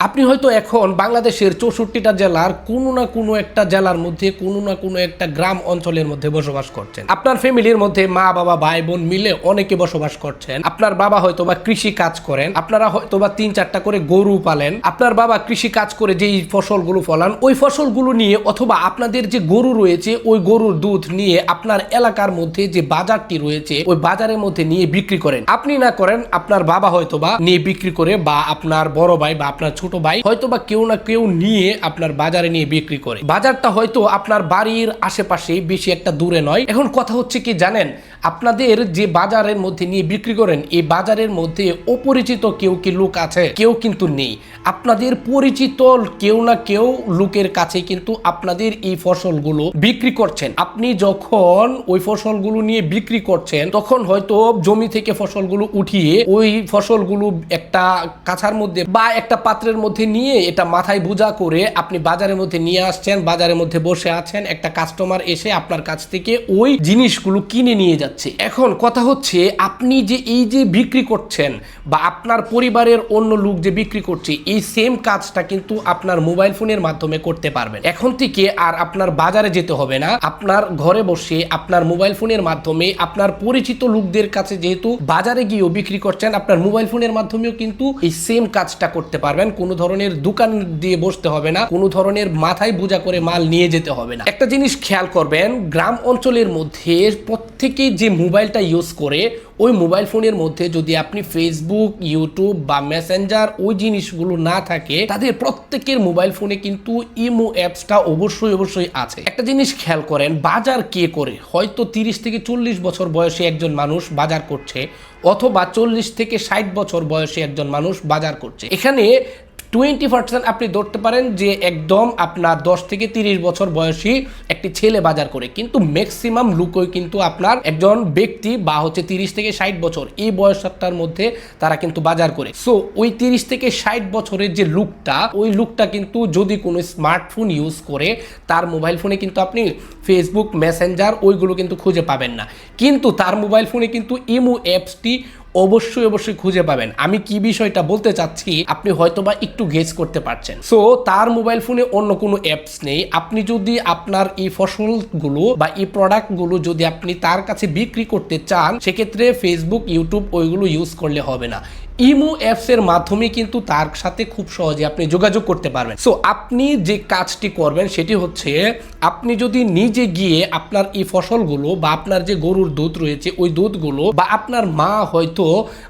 আপনি হয়তো এখন বাংলাদেশের চৌষট্টিটা জেলার কোনো না কোনো একটা জেলার মধ্যে, কোনো না কোনো একটা গ্রাম অঞ্চলের মধ্যে বসবাস করছেন। আপনার ফ্যামিলির মধ্যে মা, বাবা, ভাই, বোন মিলে অনেকে বসবাস করছেন। আপনার বাবা হয়তো বা কৃষি কাজ করেন। আপনারা হয়তো বা তিন চারটা করে গরু পালেন। আপনার বাবা কৃষি কাজ করে যেই ফসলগুলো ফলান, ওই ফসলগুলো নিয়ে অথবা আপনাদের যে গরু রয়েছে, ওই গরুর দুধ নিয়ে আপনার এলাকার মধ্যে যে বাজারটি রয়েছে, ওই বাজারের মধ্যে নিয়ে বিক্রি করেন। আপনি না করেন, আপনার বাবা হয়তো বা নিয়ে বিক্রি করে বা আপনার বড় ভাই বা আপনার ছোট ভাই হয়তো বা কেউ না কেউ নিয়ে আপনার বাজারে নিয়ে বিক্রি করে। বাজারটা হয়তো আপনার বাড়ির আশেপাশে বেশি একটা দূরে নয়। এখন কথা হচ্ছে কি জানেন? আপনাদের যে বাজারের মধ্যে নিয়ে বিক্রি করেন, এই বাজারের মধ্যে অপরিচিত কেউ কি লোক আছে? কেউ কিন্তু নেই। আপনাদের পরিচিত কেউ না কেউ লোকের কাছে কিন্তু আপনাদের এই ফসলগুলো বিক্রি করছেন। আপনি যখন ওই ফসলগুলো নিয়ে বিক্রি করছেন, তখন হয়তো জমি থেকে ফসলগুলো উঠিয়ে ওই ফসলগুলো একটা কাছার মধ্যে বা একটা পাত্রের মধ্যে নিয়ে এটা মাথায় বোঝা করে আপনি বাজারের মধ্যে নিয়ে আসছেন, বাজারের মধ্যে বসে আছেন, একটা কাস্টমার এসে আপনার কাছ থেকে ওই জিনিসগুলো কিনে নিয়ে যাচ্ছে। এখন কথা হচ্ছে, আপনি যে এই যে বিক্রি করছেন বা আপনার পরিবারের অন্য লোক যে বিক্রি করছে, এই সেম কাজটা কিন্তু আপনার মোবাইল ফোনের মাধ্যমে করতে পারবেন। এখন থেকে আর আপনার বাজারে যেতে হবে না। আপনার ঘরে বসে আপনার মোবাইল ফোনের মাধ্যমে আপনার পরিচিত লোকদের কাছে যেহেতু বাজারে গিয়েও বিক্রি করছেন, আপনার মোবাইল ফোনের মাধ্যমেও কিন্তু এই সেম কাজটা করতে পারবেন। কোনো ধরনের দোকান দিয়ে বসতে হবে না, কোনো ধরনের মাথায় বোঝা করে মাল নিয়ে যেতে হবে না। একটা জিনিস খেয়াল করবেন, গ্রাম অঞ্চলের মধ্যে প্রত্যেকে যে মোবাইলটা ইউজ করে, ওই মোবাইল ফোনের মধ্যে যদি আপনি ফেসবুক ইউটিউব বা মেসেঞ্জার ওই জিনিসগুলো না থাকে, তাদের প্রত্যেকের মোবাইল ফোনে কিন্তু ইমো অ্যাপসটা অবশ্যই অবশ্যই আছে। একটা জিনিস খেয়াল করেন, বাজার কে করে? হয়তো তিরিশ থেকে চল্লিশ বছর বয়সে একজন মানুষ বাজার করছে, অথবা চল্লিশ থেকে ষাট বছর বয়সে একজন মানুষ বাজার করছে। এখানে টোয়েন্টি পার্সেন্ট আপনি ধরতে পারেন যে একদম আপনার দশ থেকে তিরিশ বছর বয়সী একটি ছেলে বাজার করে। কিন্তু ম্যাক্সিমাম লুকই কিন্তু আপনার একজন ব্যক্তি বা হচ্ছে তিরিশ থেকে ষাট বছর। এই বয়সটার মধ্যে তারা কিন্তু বাজার করে। সো ওই তিরিশ থেকে ষাট বছরের যে লুকটা, ওই লুকটা কিন্তু যদি কোনো স্মার্টফোন ইউজ করে, তার মোবাইল ফোনে কিন্তু আপনি ফেসবুক মেসেঞ্জার ওইগুলো কিন্তু খুঁজে পাবেন না। কিন্তু তার মোবাইল ফোনে কিন্তু ইমো অ্যাপসটি অবশ্যই অবশ্যই খুঁজে পাবেন। আমি কি বিষয়টা বলতে চাচ্ছি, আপনি হয়তো বা একটু গেস করতে পারছেন। সো তার মোবাইল ফোনে অন্য কোনো অ্যাপস নেই। আপনি যদি আপনার এই ফসলগুলো বা এই প্রোডাক্টগুলো যদি আপনি তার কাছে বিক্রি করতে চান, সেক্ষেত্রে ফেসবুক ইউটিউব ওইগুলো ইউজ করলে হবে না। ইমো অ্যাপস এর মাধ্যমে কিন্তু তার সাথে খুব সহজে আপনি যোগাযোগ করতে পারবেন। সো আপনি যে কাজটি করবেন সেটি হচ্ছে, আপনি যদি নিজে গিয়ে আপনার এই ফসলগুলো বা আপনার যে গরুর দুধ রয়েছে, ওই দুধগুলো বা আপনার মা হয়তো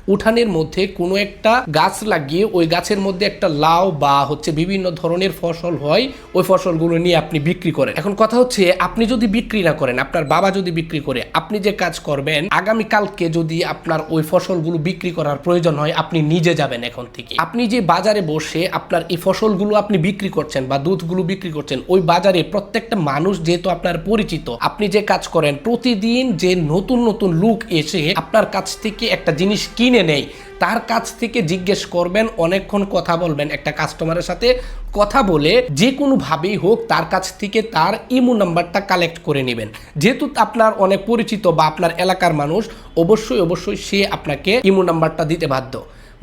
উঠানের মধ্যে কোনো একটা গাছ লাগিয়ে ওই গাছের মধ্যে একটা লাউ বা হচ্ছে বিভিন্ন ধরনের ফসল হয়, ওই ফসলগুলো নিয়ে আপনি বিক্রি করেন। এখন কথা হচ্ছে, আপনি যদি বিক্রি না করেন, আপনার বাবা যদি বিক্রি করে, আপনি যে কাজ করবেন, আগামীকালকে যদি আপনার ওই ফসলগুলো বিক্রি করার প্রয়োজন হয় আপনি নিজে যাবেন এখন থেকে। আপনি যে বাজারে বসে আপনার এই ফসলগুলো আপনি বিক্রি করছেন বা দুধগুলো বিক্রি করছেন, ওই বাজারে প্রত্যেকটা মানুষ যেহেতু আপনার পরিচিত, আপনি যে কাজ করেন, প্রতিদিন যে নতুন নতুন লোক এসে আপনার কাছ থেকে একটা জিনিস কিনে নেয় তার কাছ থেকে জিজ্ঞেস করবেন, অনেকক্ষণ কথা বলবেন একটা কাস্টমারের সাথে কথা বলে যে কোনোভাবেই হোক তার কাছ থেকে তার ইমো নাম্বারটা কালেক্ট করে নেবেন। যেহেতু আপনার অনেক পরিচিত বা আপনার এলাকার মানুষ, অবশ্যই অবশ্যই সে আপনাকে ইমো নাম্বারটা দিতে বাধ্য।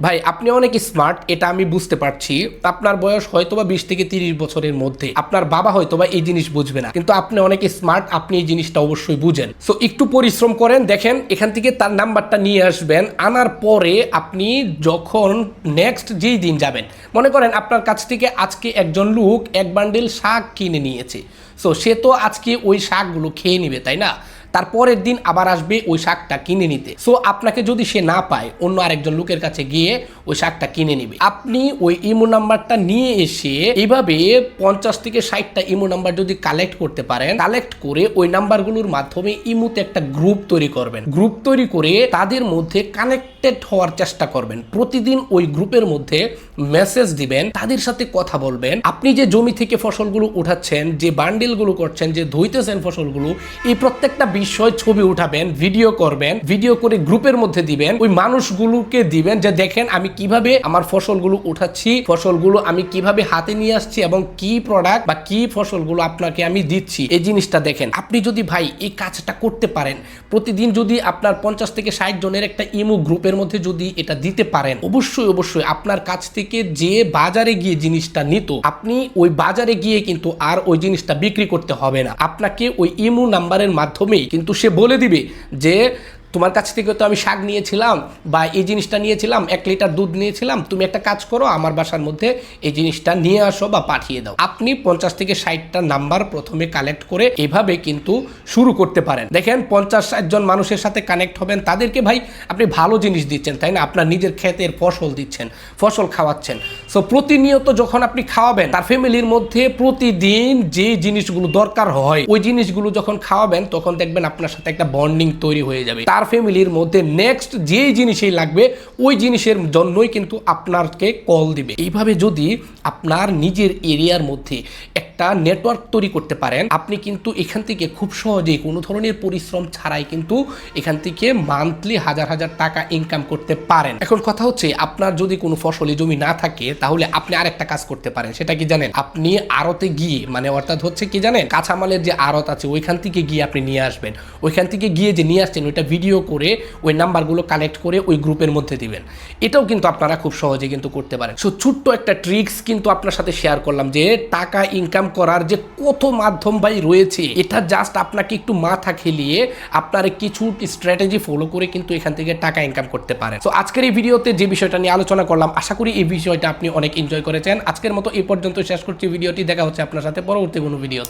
ভাই, আপনি অনেক স্মার্ট এটা আমি বুঝতে পারছি। আপনার বয়স হয়তোবা বিশ থেকে তিরিশ বছরের মধ্যে। আপনার বাবা হয়তোবা এই জিনিস বুঝবে না। কিন্তু আপনি অনেক স্মার্ট আপনি এই জিনিসটা অবশ্যই বুঝেন। সো একটু পরিশ্রম করেন, দেখেন, এখান থেকে তার নাম্বারটা নিয়ে আসবেন। আনার পরে আপনি যখন নেক্সট যেই দিন যাবেন, মনে করেন আপনার কাছ থেকে আজকে একজন লোক এক বান্ডিল শাক কিনে নিয়েছে। সো সে তো আজকে ওই শাকগুলো খেয়ে নিবে, তাই না? তারপরের দিন আবার আসবে ওই শাকটা কিনে নিতে। সো আপনাকে যদি সে না পায়, অন্য আরেকজন লোকের কাছে গিয়ে ওই শাকটা কিনে নিবে। আপনি ওই ইমো নাম্বারটা নিয়ে এসে এইভাবে পঞ্চাশ থেকে ষাটটা ইমো নাম্বার যদি কালেক্ট করতে পারেন কালেক্ট করে ওই নাম্বারগুলোর মাধ্যমে ইমুতে একটা গ্রুপ তৈরি করবেন। গ্রুপ তৈরি করে তাদের মধ্যে কানেক্টেড হওয়ার চেষ্টা করবেন। প্রতিদিন ওই গ্রুপের মধ্যে মেসেজ দিবেন, তাদের সাথে কথা বলবেন। আপনি যে জমি থেকে ফসলগুলো উঠাচ্ছেন, যে বান্ডিলগুলো করছেন, যে ধুইতেছেন ফসলগুলো, এই প্রত্যেকটা বিষয় বিষয় ছবি উঠাবেন ভিডিও করবেন ভিডিও করে গ্রুপের মধ্যে দিবেন, ওই মানুষগুলোকে দিবেন যে দেখেন আমি কীভাবে আমার ফসলগুলো উঠাচ্ছি, ফসলগুলো আমি কীভাবে হাতে নিয়ে আসছি এবং কি প্রোডাক্ট বা কি ফসলগুলো আপনাকে আমি দিচ্ছি। এই জিনিসটা দেখেন। আপনি যদি ভাই এই কাজটা করতে পারেন, প্রতিদিন যদি আপনার পঞ্চাশ থেকে ষাট জনের একটা ইমো গ্রুপের মধ্যে যদি এটা দিতে পারেন, অবশ্যই অবশ্যই আপনার কাছ থেকে যে বাজারে গিয়ে জিনিসটা নিত, আপনি ওই বাজারে গিয়ে কিন্তু আর ওই জিনিসটা বিক্রি করতে হবে না। আপনাকে ওই ইমো নাম্বারের মাধ্যমেই কিন্তু সে বলে দিবে যে, তোমার কাছ থেকে তো আমি শাক নিয়েছিলাম বা এই জিনিসটা নিয়েছিলাম, এক লিটার দুধ নিয়েছিলাম, তুমি একটা কাজ করো, আমার বাসার মধ্যে এই জিনিসটা নিয়ে আসো বা পাঠিয়ে দাও। আপনি পঞ্চাশ থেকে ষাটটা নাম্বার প্রথমে কালেক্ট করে এভাবে কিন্তু শুরু করতে পারেন। দেখেন, পঞ্চাশ ষাট জন মানুষের সাথে কানেক্ট হবেন, তাদেরকে ভাই আপনি ভালো জিনিস দিচ্ছেন, তাই না? আপনার নিজের ক্ষেতের ফসল দিচ্ছেন, ফসল খাওয়াচ্ছেন। সো প্রতিনিয়ত যখন আপনি খাওয়াবেন, তার ফ্যামিলির মধ্যে প্রতিদিন যে জিনিসগুলো দরকার হয়, ওই জিনিসগুলো যখন খাওয়াবেন, তখন দেখবেন আপনার সাথে একটা বন্ডিং তৈরি হয়ে যাবে। তার ফ্যামিলির মধ্যে নেক্সট যে জিনিসই লাগবে, ওই জিনিসের জন্যই কিন্তু আপনাকে কল দিবে। এইভাবে যদি আপনার নিজের এরিয়ার মধ্যে একটা নেটওয়ার্ক তৈরি করতে পারেন, আপনি কিন্তু এখান থেকে খুব সহজেই কোনো ধরনের পরিশ্রম ছাড়াই কিন্তু এখান থেকে মান্থলি হাজার হাজার টাকা ইনকাম করতে পারেন। এখন কথা হচ্ছে, আপনার যদি কোনো ফসলি জমি না থাকে, তাহলে আপনি আরেকটা কাজ করতে পারেন। সেটা কি জানেন? আপনি আড়তে গিয়ে মানে অর্থাৎ হচ্ছে কি জানেন? কাঁচামালের যে আড়ত আছে, ওইখান থেকে গিয়ে আপনি নিয়ে আসবেন। ওইখান থেকে গিয়ে যে নিয়ে আসছেন, ওইটা ভিডিও করে ওই নাম্বারগুলো কালেক্ট করে ওই গ্রুপের মধ্যে দিবেন। এটাও কিন্তু আপনারা খুব সহজে কিন্তু করতে পারেন। সো ছোট্ট একটা ট্রিক্স কিন্তু আপনার সাথে শেয়ার করলাম যে, টাকা ইনকাম করার যে কত মাধ্যম ভাই রয়েছে, এটা জাস্ট আপনাকে একটু মাথা খেলিয়ে আপনার কিছু স্ট্র্যাটেজি ফলো করে কিন্তু এখান থেকে টাকা ইনকাম করতে পারেন। তো আজকের এই ভিডিওতে যে বিষয়টা নিয়ে আলোচনা করলাম, আশা করি এই বিষয়টা আপনি অনেক এনজয় করেছেন। আজকের মতো এই পর্যন্ত শেষ করছি ভিডিওটি। দেখা হচ্ছে আপনার সাথে পরবর্তী কোনো ভিডিও